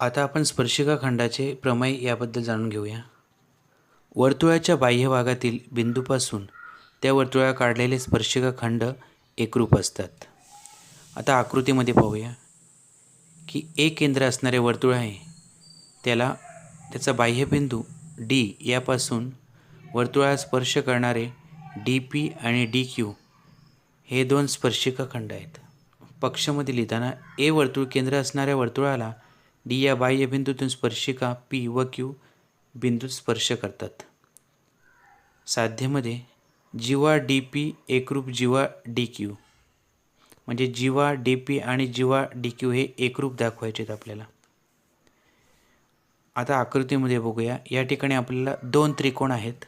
आता आपण स्पर्शिका खंडाचे प्रमेय याबद्दल जाणून घेऊया. वर्तुळाच्या बाह्य भागातील बिंदूपासून त्या वर्तुळा काढलेले स्पर्शिका खंड एकरूप असतात. आता आकृतीमध्ये पाहूया की एक केंद्र असणारे वर्तुळ आहे. त्याला त्याचा बाह्यबिंदू डी यापासून वर्तुळाला स्पर्श करणारे डी पी आणि डी क्यू हे दोन स्पर्शिका खंड आहेत. पक्षामध्ये लिहिताना ए वर्तुळ केंद्र असणाऱ्या वर्तुळाला डी या बाह्य बिंदूतून स्पर्शिका पी व क्यू बिंदूत स्पर्श करतात. साध्यमध्ये जीवा डी पी एकरूप जीवा डी क्यू. म्हणजे जीवा डी पी आणि जीवा डी क्यू हे एकरूप दाखवायचे आहेत आपल्याला. आता आकृतीमध्ये बघूया. या ठिकाणी आपल्याला दोन त्रिकोण आहेत.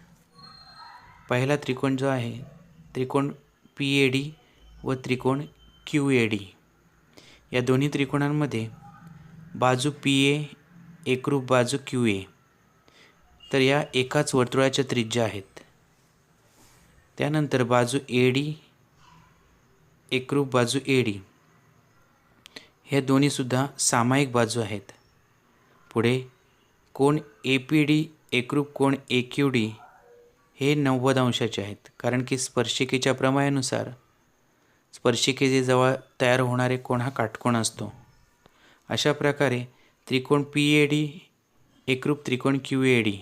पहिला त्रिकोण जो आहे त्रिकोण पी ए डी व त्रिकोण क्यू ए डी. या दोन्ही त्रिकोणांमध्ये बाजू पी ए एकरूप बाजू क्यू ए. तर या एकाच वर्तुळाच्या त्रिज्या आहेत. त्यानंतर बाजू ए डी एकरूप बाजू ए डी. हे दोन्हीसुद्धा सामायिक बाजू आहेत. पुढे कोण ए पी डी एकरूप कोण ए क्यू डी हे नव्वद अंशाचे आहेत. कारण की स्पर्शिकेच्या प्रमायानुसार स्पर्शिकेचे जवळ तयार होणारे कोण हा काटकोण असतो. अशा प्रकारे त्रिकोण पी ए डी एकरूप त्रिकोण क्यू ए डी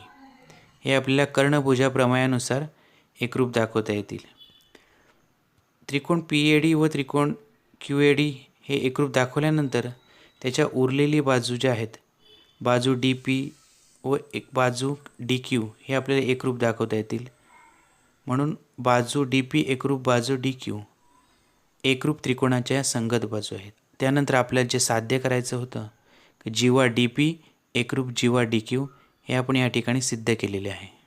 हे आपल्याला कर्णभुजा प्रमायानुसार एकरूप दाखवता येतील. त्रिकोण पी ए डी व त्रिकोण क्यू ए डी हे एकरूप दाखवल्यानंतर त्याच्या उरलेली बाजू ज्या आहेत बाजू डी पी व एक बाजू डी क्यू हे आपल्याला एकरूप दाखवता येतील. म्हणून बाजू डी पी एकरूप बाजू डी क्यू एकरूप त्रिकोणाच्या संगत बाजू आहेत. त्यानंतर आपल्याला जे साध्य करायचं होतं की जीवा डी पी एकरूप जीवा डी क्यू हे आपण या ठिकाणी सिद्ध केलेले आहे.